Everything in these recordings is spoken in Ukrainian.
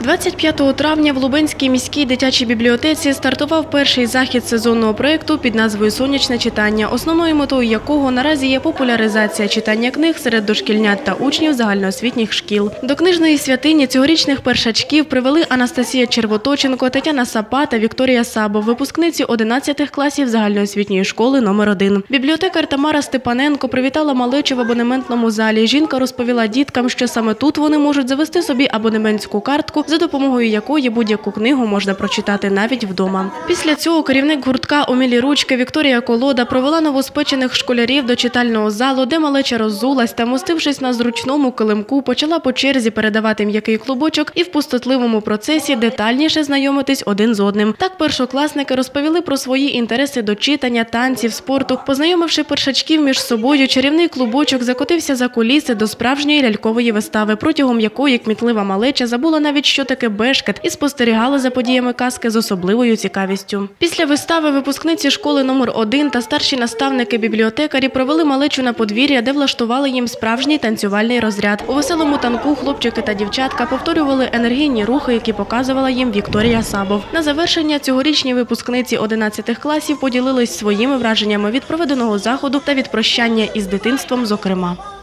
25 травня в Лубенській міській дитячій бібліотеці стартував перший захід сезонного проєкту під назвою Сонячне читання, основною метою якого наразі є популяризація читання книг серед дошкільнят та учнів загальноосвітніх шкіл. До книжної святині цьогорічних першачків привели Анастасія Червоточенко, Тетяна Сапа та Вікторія Сабо, випускниці 11 класів загальноосвітньої школи номер 1 Бібліотекар Тамара Степаненко привітала малечу в абонементному залі. Жінка розповіла діткам, що саме тут вони можуть завести собі абонементську картку, за допомогою якої будь-яку книгу можна прочитати навіть вдома. Після цього керівник гуртка Омілі ручки Вікторія Колода провела новоспечених школярів до читального залу, де малеча роззулась та, мостившись на зручному килимку, почала по черзі передавати м'який клубочок і в пустотливому процесі детальніше знайомитись один з одним. Так першокласники розповіли про свої інтереси до читання, танців, спорту. Познайомивши першачків між собою, чарівний клубочок закотився за куліси до справжньої лялькової вистави, протягом якої кмітлива малеча забула навіть, що таке бешкет, і спостерігала за подіями казки з особливою цікавістю. Після вистави випускниці школи номер 1 та старші наставники-бібліотекарі провели малечу на подвір'я, де влаштували їм справжній танцювальний розряд. У веселому танку хлопчики та дівчатка повторювали енергійні рухи, які показувала їм Вікторія Сабов. На завершення цьогорічні випускниці 11 класів поділились своїми враженнями від проведеного заходу та від прощання із дитинством, зокрема.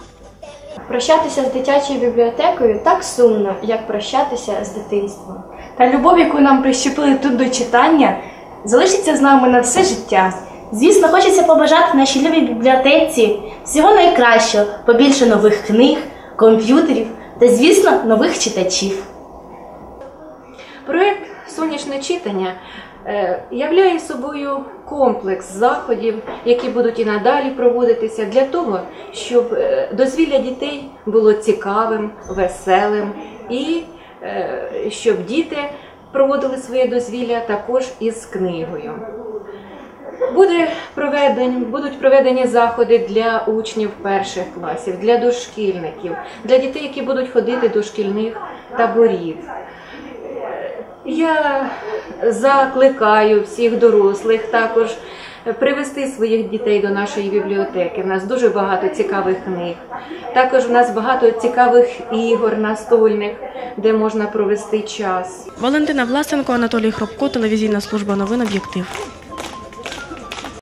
Прощатися з дитячою бібліотекою так сумно, як прощатися з дитинством. Та любов, яку нам прищепили тут до читання, залишиться з нами на все життя. Звісно, хочеться побажати нашій любій бібліотеці всього найкращого, побільше нових книг, комп'ютерів та, звісно, нових читачів. Проект Сонячне читання е, являє собою комплекс заходів, які будуть і надалі проводитися для того, щоб е, дозвілля дітей було цікавим, веселим і е, щоб діти проводили своє дозвілля також із книгою. Буде проведені, будуть проведені заходи для учнів перших класів, для дошкільників, для дітей, які будуть ходити до шкільних таборів. Я закликаю всіх дорослих також привести своїх дітей до нашої бібліотеки. У нас дуже багато цікавих книг. Також у нас багато цікавих ігор настольних, де можна провести час. Валентина Власенко, Анатолій Хробко, телевізійна служба новин «Об'єктив».